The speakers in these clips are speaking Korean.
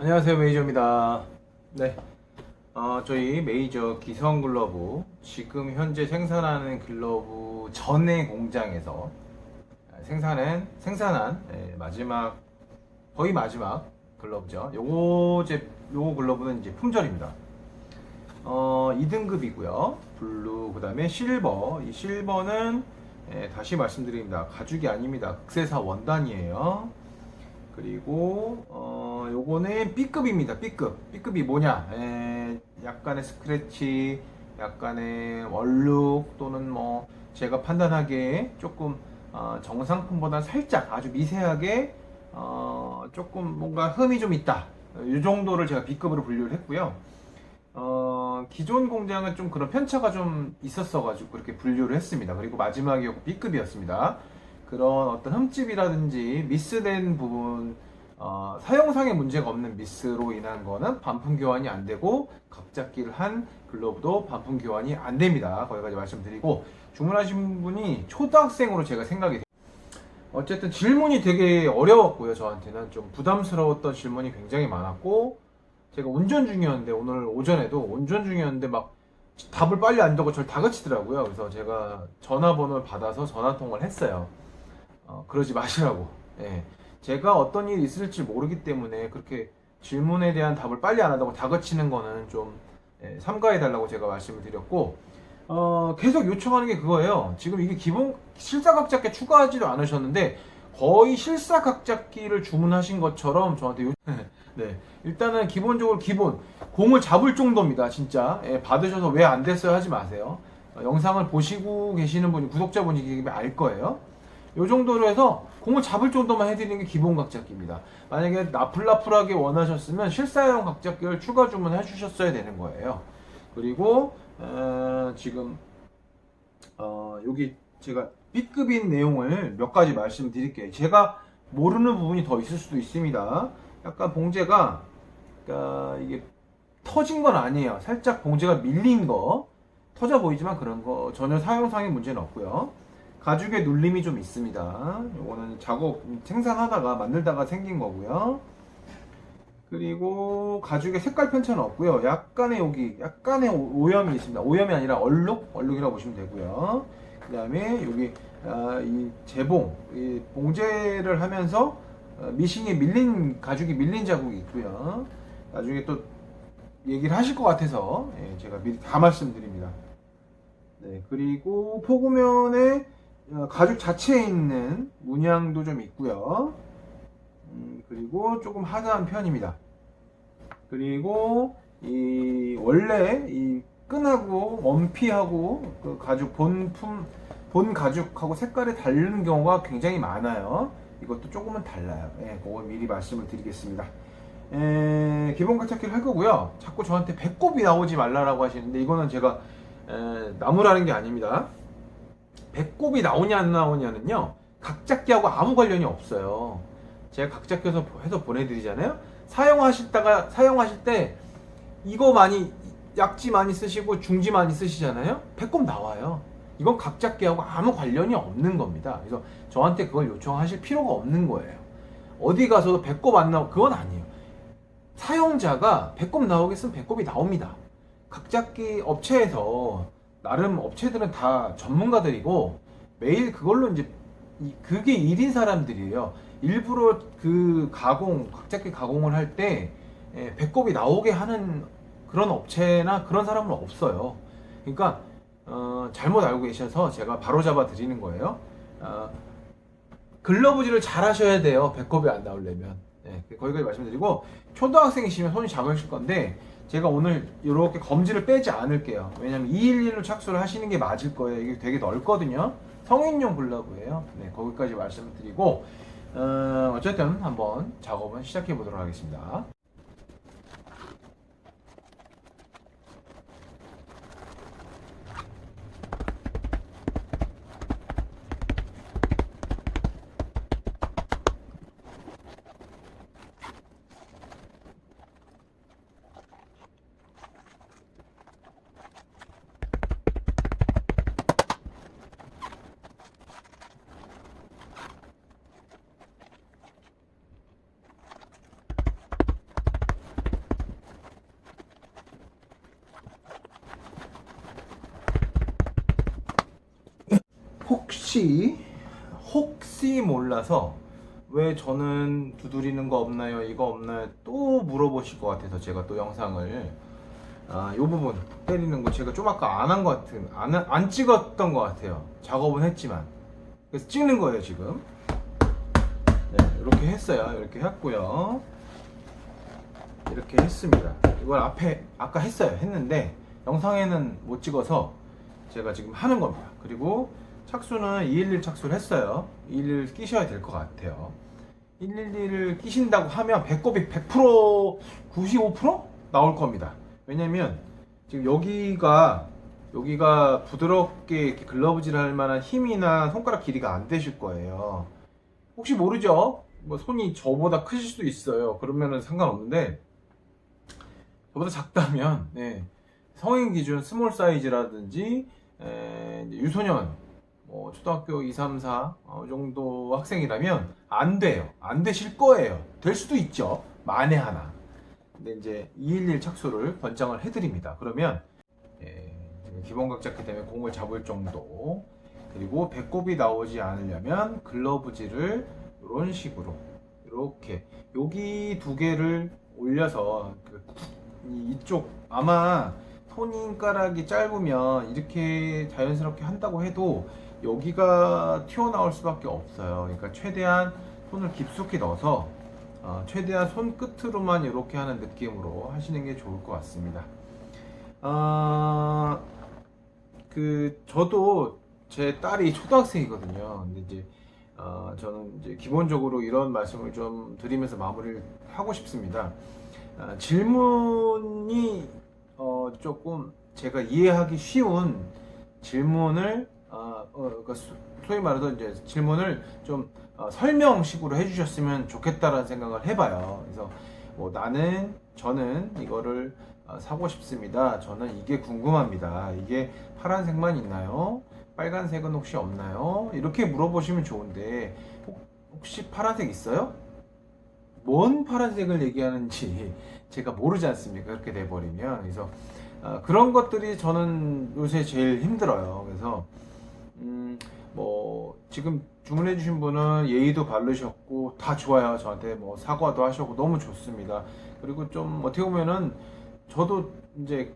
안녕하세요 메이저입니다. 네. 어, 저희 메이저 기성 글러브 지금 현재 생산하는 글러브 전의 공장에서 생산한 생산한 예, 마지막 거의 마지막 글러브죠. 요거 제 요거 글러브는 이제 품절입니다. 어, 2등급이고요. 블루 그 다음에 실버. 이 실버는 예, 다시 말씀드립니다. 가죽이 아닙니다. 극세사 원단이에요. 그리고 어 요거는 B급입니다. B급. B급이 뭐냐? 에, 약간의 스크래치, 약간의 원룩 또는 뭐 제가 판단하기에 조금 어, 정상품보다 살짝 아주 미세하게 어, 조금 뭔가 흠이 좀 있다. 이 정도를 제가 B급으로 분류를 했고요. 어, 기존 공장은 좀 그런 편차가 좀 있었어가지고 그렇게 분류를 했습니다. 그리고 마지막이 B급이었습니다. 그런 어떤 흠집이라든지 미스된 부분, 어, 사용상의 문제가 없는 미스로 인한 거는 반품 교환이 안 되고 각잡기를 한 글러브도 반품 교환이 안 됩니다. 거기까지 말씀드리고 주문하신 분이 초등학생으로 제가 생각이. 어쨌든 질문이 되게 어려웠고요. 저한테는 좀 부담스러웠던 질문이 굉장히 많았고 제가 운전 중이었는데 오늘 오전에도 운전 중이었는데 막 답을 빨리 안 되고 저를 다그치더라고요. 그래서 제가 전화번호를 받아서 전화 통화를 했어요. 어, 그러지 마시라고. 예. 제가 어떤 일이 있을지 모르기 때문에 그렇게 질문에 대한 답을 빨리 안 하다고 다그치는 거는 좀 예, 삼가해 달라고 제가 말씀을 드렸고 어, 계속 요청하는 게 그거예요. 지금 이게 기본 실사각잡기 추가하지도 않으셨는데 거의 실사각잡기를 주문하신 것처럼 저한테 요... 네 일단은 기본적으로 기본 공을 잡을 정도입니다. 진짜 예, 받으셔서 왜 안 됐어요 하지 마세요. 어, 영상을 보시고 계시는 분이 구독자분이 계시면 알 거예요. 요 정도로 해서 공을 잡을 정도만 해드리는 게 기본 각잡기입니다. 만약에 나풀나풀하게 원하셨으면 실사용 각잡기를 추가 주문해 주셨어야 되는 거예요. 그리고 어, 지금 어, 여기 제가 B급인 내용을 몇 가지 말씀드릴게요. 제가 모르는 부분이 더 있을 수도 있습니다. 약간 봉제가 그러니까 이게 터진 건 아니에요. 살짝 봉제가 밀린 거 터져 보이지만 그런 거 전혀 사용상의 문제는 없고요. 가죽에 눌림이 좀 있습니다. 이거는 작업 생산하다가 만들다가 생긴 거고요. 그리고 가죽에 색깔 편차는 없고요. 약간의 여기 약간의 오- 오염이 있습니다. 오염이 아니라 얼룩, 얼룩이라고 보시면 되고요. 그 다음에 여기 아, 이 재봉, 이 봉제를 하면서 어, 미싱에 밀린 가죽이 밀린 자국이 있고요. 나중에 또 얘기를 하실 것 같아서 예, 제가 미리 다 말씀드립니다. 네, 그리고 포구면에 어, 가죽 자체에 있는 문양도 좀 있고요. 음, 그리고 조금 하드한 편입니다. 그리고 이 원래 이 끈하고 원피하고 그 가죽 본품 본 가죽하고 색깔이 다르는 경우가 굉장히 많아요. 이것도 조금은 달라요. 예, 그거 미리 말씀을 드리겠습니다. 에, 기본 가찾기를 할 거고요. 자꾸 저한테 배꼽이 나오지 말라라고 하시는데 이거는 제가 에, 나무라는 게 아닙니다. 배꼽이 나오냐 안 나오냐는요 각잡기하고 아무 관련이 없어요. 제가 각잡기해서 해서 보내드리잖아요. 사용하시다가 사용하실 때 이거 많이 약지 많이 쓰시고 중지 많이 쓰시잖아요. 배꼽 나와요. 이건 각잡기하고 아무 관련이 없는 겁니다. 그래서 저한테 그걸 요청하실 필요가 없는 거예요. 어디 가서도 배꼽 안 나오 그건 아니에요. 사용자가 배꼽 나오겠으면 배꼽이 나옵니다. 각잡기 업체에서 나름 업체들은 다 전문가들이고 매일 그걸로 이제 이- 그게 일인 사람들이에요. 일부러 그 가공 각잡기 가공을 할 때 배꼽이 나오게 하는 그런 업체나 그런 사람은 없어요. 그러니까 어, 잘못 알고 계셔서 제가 바로 잡아 드리는 거예요. 어, 글러브질을 잘 하셔야 돼요. 배꼽이 안 나오려면. 네, 거기까지 말씀드리고 초등학생이시면 손이 작으실 건데 제가 오늘 이렇게 검지를 빼지 않을게요. 왜냐면 211로 착수를 하시는 게 맞을 거예요. 이게 되게 넓거든요. 성인용 글러브예요. 네, 거기까지 말씀을 드리고 어, 어쨌든 한번 작업은 시작해 보도록 하겠습니다. 혹시 혹시 몰라서 왜 저는 두드리는 거 없나요? 이거 없나요? 또 물어보실 것 같아서 제가 또 영상을 아, 요 부분 때리는 거 제가 좀 아까 안 한 것 같은 안, 안 찍었던 것 같아요. 작업은 했지만 그래서 찍는 거예요 지금. 네, 이렇게 했어요. 이렇게 했고요. 이렇게 했습니다. 이걸 앞에 아까 했어요. 했는데 영상에는 못 찍어서 제가 지금 하는 겁니다. 그리고 착수는 211 착수를 했어요. 211 끼셔야 될 것 같아요. 111을 끼신다고 하면 배꼽이 100% 95% 나올 겁니다. 왜냐면 지금 여기가 여기가 부드럽게 이렇게 글러브질 할 만한 힘이나 손가락 길이가 안 되실 거예요. 혹시 모르죠? 뭐 손이 저보다 크실 수도 있어요. 그러면은 상관없는데 저보다 작다면 네. 성인 기준 스몰 사이즈라든지 에, 유소년 뭐 초등학교 2, 3, 4 어, 정도 학생이라면 안 돼요. 안 되실 거예요. 될 수도 있죠. 만에 하나. 근데 이제 211 착수를 권장을 해드립니다. 그러면 예, 지금 기본각 잡기 때문에 공을 잡을 정도 그리고 배꼽이 나오지 않으려면 글러브질을 이런 식으로 이렇게 여기 두 개를 올려서 그 이- 이쪽 아마 손가락이 짧으면 이렇게 자연스럽게 한다고 해도 여기가 튀어나올 수밖에 없어요. 그러니까 최대한 손을 깊숙이 넣어서 어, 최대한 손 끝으로만 이렇게 하는 느낌으로 하시는 게 좋을 것 같습니다. 아, 그 저도 제 딸이 초등학생이거든요. 근데 이제 어, 저는 이제 기본적으로 이런 말씀을 좀 드리면서 마무리를 하고 싶습니다. 아, 질문이 어, 조금 제가 이해하기 쉬운 질문을 어, 어, 그러니까 소- 소위 말해서 이제 질문을 좀 어, 설명식으로 해주셨으면 좋겠다라는 생각을 해봐요. 그래서 뭐 나는 저는 이거를 어, 사고 싶습니다. 저는 이게 궁금합니다. 이게 파란색만 있나요? 빨간색은 혹시 없나요? 이렇게 물어보시면 좋은데 혹- 혹시 파란색 있어요? 뭔 파란색을 얘기하는지 제가 모르지 않습니까? 그렇게 돼버리면 그래서 아, 그런 것들이 저는 요새 제일 힘들어요. 그래서 음, 뭐 지금 주문해 주신 분은 예의도 바르셨고 다 좋아요. 저한테 뭐 사과도 하셨고 너무 좋습니다. 그리고 좀 어떻게 보면은 저도 이제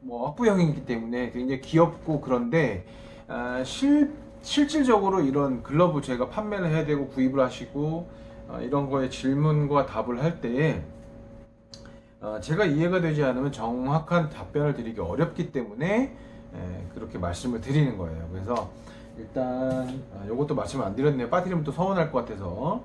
뭐 학부형이기 때문에 굉장히 귀엽고 그런데 아, 실 실질적으로 이런 글러브 제가 판매를 해야 되고 구입을 하시고 아, 이런 거에 질문과 답을 할 때에 어, 제가 이해가 되지 않으면 정확한 답변을 드리기 어렵기 때문에 에, 그렇게 말씀을 드리는 거예요. 그래서 일단 이것도 말씀 안 드렸네요. 빠뜨리면 또 서운할 것 같아서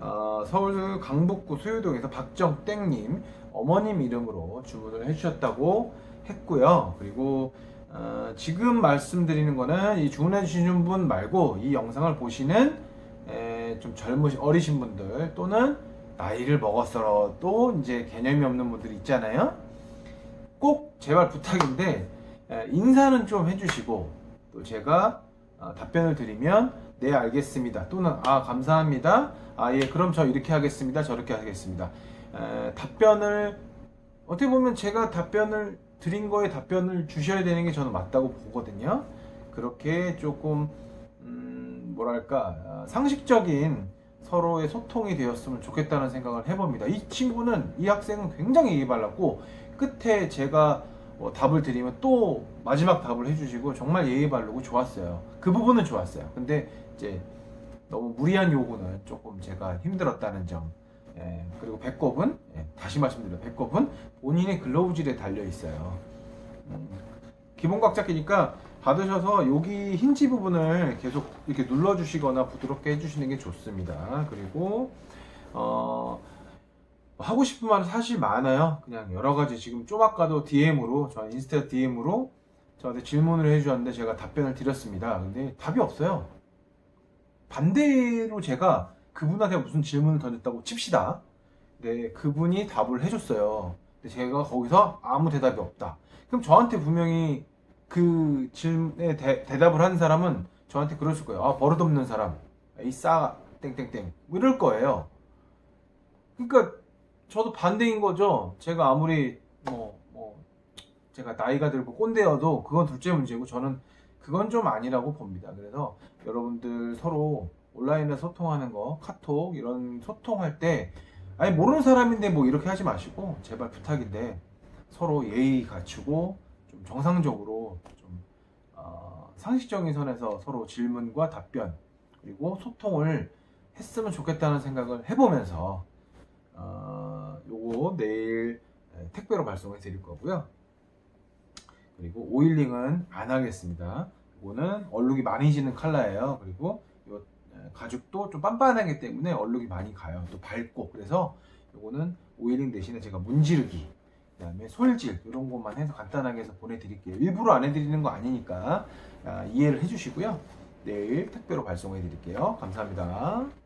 어, 서울 강북구 수유동에서 박정땡님 어머님 이름으로 주문을 해주셨다고 했고요. 그리고 어, 지금 말씀드리는 거는 이 주문해 주시는 분 말고 이 영상을 보시는 에, 좀 젊으신 어리신 분들 또는 나이를 먹었어도 이제 개념이 없는 분들이 있잖아요. 꼭 제발 부탁인데 에, 인사는 좀 해주시고 또 제가 어, 답변을 드리면 네 알겠습니다. 또는 아 감사합니다. 아 예 그럼 저 이렇게 하겠습니다. 저렇게 하겠습니다. 에, 답변을 어떻게 보면 제가 답변을 드린 거에 답변을 주셔야 되는 게 저는 맞다고 보거든요. 그렇게 조금 음, 뭐랄까 아, 상식적인 서로의 소통이 되었으면 좋겠다는 생각을 해봅니다. 이 친구는 이 학생은 굉장히 예의 발랐고 끝에 제가 뭐 답을 드리면 또 마지막 답을 해주시고 정말 예의 바르고 좋았어요. 그 부분은 좋았어요. 근데 이제 너무 무리한 요구는 조금 제가 힘들었다는 점. 예, 그리고 배꼽은 예, 다시 말씀드려요. 배꼽은 본인의 글러브질에 달려 있어요. 음, 기본 각 잡기니까 받으셔서 여기 힌지 부분을 계속 이렇게 눌러주시거나 부드럽게 해주시는 게 좋습니다. 그리고 어, 하고 싶은 말은 사실 많아요. 그냥 여러 가지 지금 좀 아까도 DM으로 저 인스타 DM으로 저한테 질문을 해주셨는데 제가 답변을 드렸습니다. 근데 답이 없어요. 반대로 제가 그분한테 무슨 질문을 던졌다고 칩시다. 네, 그분이 답을 해줬어요. 근데 제가 거기서 아무 대답이 없다. 그럼 저한테 분명히 그 질문에 대, 대답을 한 사람은 저한테 그랬을 거예요. 아, 버릇없는 사람. 이 싸 땡땡땡. 뭐 이럴 거예요. 그러니까 저도 반대인 거죠. 제가 아무리 뭐, 뭐, 제가 나이가 들고 꼰대여도 그건 둘째 문제고 저는 그건 좀 아니라고 봅니다. 그래서 여러분들 서로 온라인에서 소통하는 거, 카톡 이런 소통할 때 아니 모르는 사람인데 뭐 이렇게 하지 마시고 제발 부탁인데 서로 예의 갖추고 좀 정상적으로 좀 어, 상식적인 선에서 서로 질문과 답변 그리고 소통을 했으면 좋겠다는 생각을 해보면서 어, 요거 내일 에, 택배로 발송해 드릴 거고요. 그리고 오일링은 안 하겠습니다. 이거는 얼룩이 많이 지는 컬러예요. 그리고 요 에, 가죽도 좀 빤빤하기 때문에 얼룩이 많이 가요. 또 밝고 그래서 요거는 오일링 대신에 제가 문지르기 그 다음에 솔질 이런 것만 해서 간단하게 해서 보내드릴게요. 일부러 안 해드리는 거 아니니까 아, 이해를 해주시고요. 내일 택배로 발송해 드릴게요. 감사합니다.